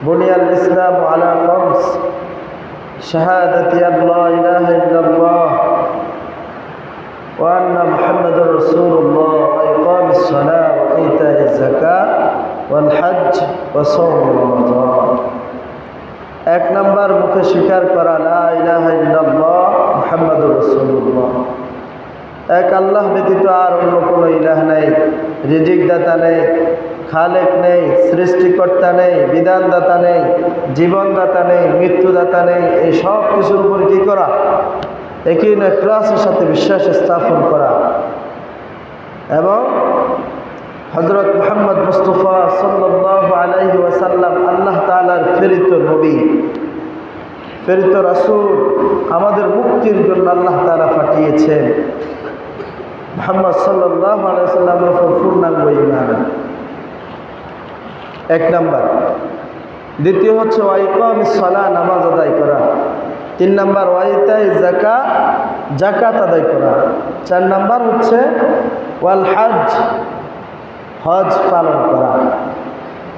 بني الإسلام على خمس شهادة أن لا إله إلا الله وأن محمد رسول الله وإقام الصلاة وإيتاء الزكاة والحج وصوم رمضان এক নম্বর মুখে স্বীকার করা লা ইলাহা ইল্লাল্লাহ মুহাম্মাদুর রাসূলুল্লাহ এক আল্লাহ ব্যতীত আর অন্য কোনো ইলাহ নেই রিজিক দাতা নেই খালেক নেই, সৃষ্টিকর্তা নেই, বিধানদাতা নেই, জীবনদাতা নেই, মৃত্যুদাতা নেই, এই সব কিছুর উপর কী করা? একই এখলাসের সাথে বিশ্বাস স্থাপন করা। এবং হজরত মোহাম্মদ মুস্তফা সাল্লাহ আলাইহি ওয়াসাল্লাম আল্লাহ তালার ফেরিত নবী ফেরিত রাসুল আমাদের মুক্তির জন্য আল্লাহ তালা পাঠিয়েছেন। মোহাম্মদ সাল্লাহ আলাইসাল্লামের উপর পূর্ণাঙ্গ ইমান এক নাম্বার। দ্বিতীয় হচ্ছে ওয়াইকম সলা নামাজ আদায় করা। তিন নাম্বার ওয়াইতাই জাকা জাকাত আদায় করা। চার নাম্বার হচ্ছে ওয়াল হাজ হজ পালন করা।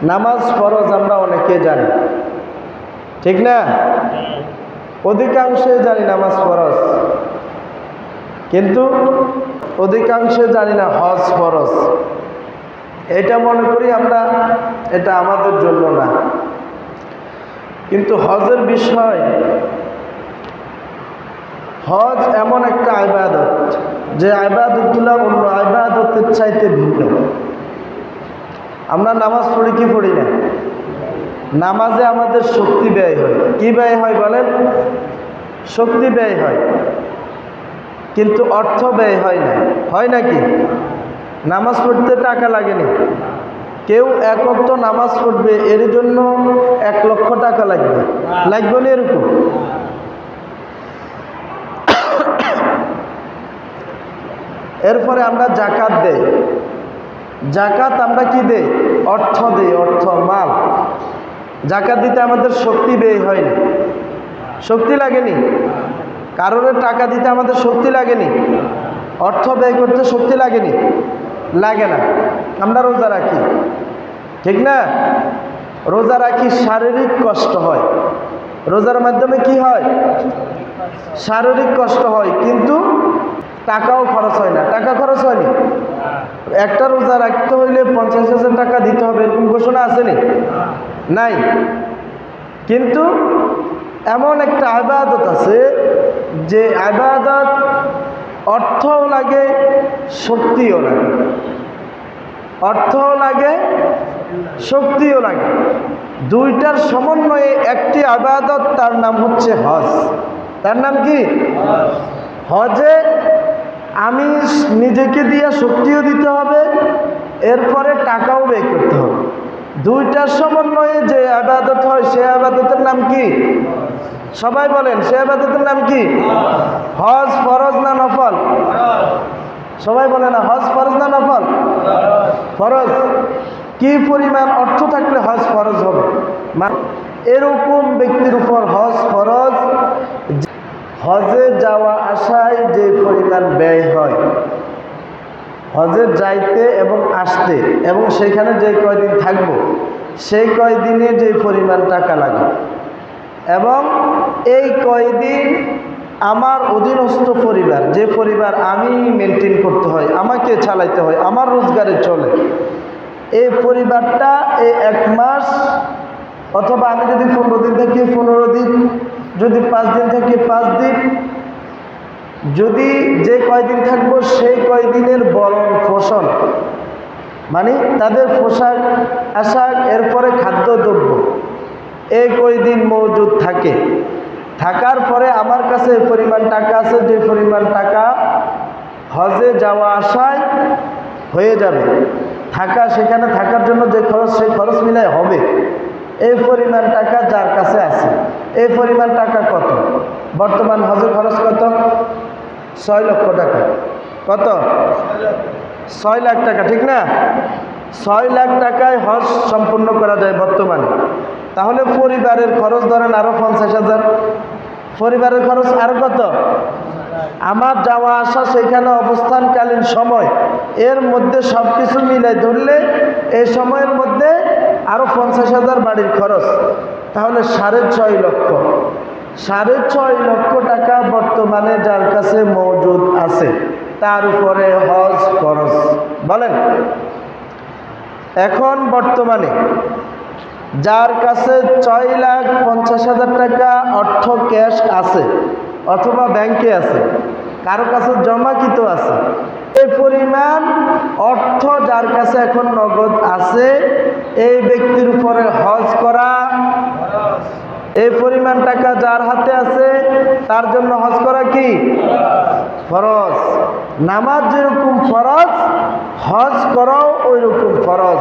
নামাজ ফরজ আমরা অনেকে জানি। ঠিক না? অধিকাংশে জানি নামাজ ফরজ। কিন্তু অধিকাংশে জানি না হজ ফরজ। এটা মনে করি আমরা, এটা আমাদের জন্য না। কিন্তু হজের বিষয়, হজ এমন একটা আইবাদত যে আইবাদতগুলো অন্য আইবাদতের চাইতে ভিন্ন। আমরা নামাজ পড়ি, কি পড়ি না? নামাজে আমাদের শক্তি ব্যয় হয়। কি ব্যয় হয় বলেন? শক্তি ব্যয় হয়। কিন্তু অর্থ ব্যয় হয় না। হয় নাকি নামাজ পড়তে টাকা লাগেনি। কেউ এক অক্ত নামাজ পড়বে, এর জন্য এক লক্ষ টাকা লাগবে। লাগবে না এরকম? এরপরে আমরা জাকাত দেই। জাকাত আমরা কি দেই? অর্থ দেই, অর্থ, মাল। জাকাত দিতে আমাদের শক্তি ব্যয় হয়নি। শক্তি লাগেনি? কারোর টাকা দিতে আমাদের শক্তি লাগেনি? অর্থ ব্যয় করতে শক্তি লাগেনি? লাগে না। আমরা রোজা রাখি। ঠিক না? রোজা রাখি শারীরিক কষ্ট হয়। রোজার মাধ্যমে কি হয়? শারীরিক কষ্ট হয়, কিন্তু টাকাও খরচ হয় না। টাকা খরচ হয়নি? একটা রোজা রাখতে হইলে পঞ্চাশ হাজার টাকা দিতে হবে, এরকম ঘোষণা আসেনি? নাই। কিন্তু এমন একটা আবাদত আছে যে আবাদত শক্তিও লাগে। অর্থও লাগে, শক্তিও লাগে। দুইটার সমন্বয়ে একটি আবাদত, তার নাম হচ্ছে হজ। তার নাম কি? হজে আমি নিজেকে দিয়ে শক্তিও দিতে হবে, এরপরে টাকাও ব্যয় করতে হবে। দুইটার সমন্বয়ে যে আবাদত হয়, সে আবাদতের নাম কি? সবাই বলেন, সে আবাদতের নাম কি? হজ, ফরজ না নফল? সবাই বলে না, হজ ফরজ না নফল? ফরজ। কি পরিমাণ অর্থ থাকলে হজ ফরজ হবে? এরকম ব্যক্তির উপর হজ ফরজ। হজে যাওয়া আসায় যে পরিমাণ ব্যয় হয়, হজে যাইতে এবং আসতে, এবং সেখানে যে কয়দিন থাকব, সেই কয়দিনে যে পরিমাণ টাকা লাগে, এবং এই কয়দিন আমার অধীনস্থ পরিবার, যে পরিবার আমি মেনটেন করতে হয়, আমাকে চালাইতে হয়, আমার রোজগারে চলে। এই পরিবারটা এই এক মাস, অথবা আমি যদি পনেরো দিন থাকি, পনেরো দিন, যদি পাঁচ দিন থাকি, পাঁচ দিন। যদি যে কয়দিন থাকব, সেই কয়দিনের বরণ পোষণ মানে তাদের পোশাক আশাক, এরপরে খাদ্যদ্রব্য এই কয়দিন মজুদ থাকে। থাকার পরে আমার কাছে পরিমাণ টাকা আছে, যে পরিমাণ টাকা হজে যাওয়া আসায় হয়ে যাবে, থাকা সেখানে থাকার জন্য যে খরচ, সেই খরচ মিলাই হবে। এই পরিমাণ টাকা যার কাছে আছে। এই পরিমাণ টাকা কত? বর্তমান হজের খরচ কত? ছয় লক্ষ টাকা। কত? ছয় লাখ টাকা, ঠিক না? ছয় লাখ টাকায় হজ সম্পূর্ণ করা যায় বর্তমানে। তাহলে পরিবারের খরচ ধরেন আরও পঞ্চাশ হাজার। পরিবারের খরচ আরও কত? আমার যাওয়া আসা সেখানে অবস্থানকালীন সময়, এর মধ্যে সব কিছু মিলে ধরলে এই সময়ের মধ্যে আরও পঞ্চাশ হাজার বাড়ির খরচ। তাহলে সাড়ে ছয় লক্ষ। সাড়ে ছয় লক্ষ টাকা বর্তমানে যার কাছে মজুদ আছে, তার উপরে হজ খরচ। বলেন। এখন বর্তমানে যার কাছে ছয় লাখ পঞ্চাশ হাজার টাকা অর্থ ক্যাশ আছে অথবা ব্যাংকে আছে, কারও কাছে জমাকৃত আছে এই পরিমাণ অর্থ যার কাছে এখন নগদ আছে, এই ব্যক্তির উপরে হজ করা এই পরিমাণ টাকা যার হাতে আছে, তার জন্য হজ করা কি? ফরজ। নামাজ যেরকম ফরজ, হজ করাও ওই রকম ফরজ।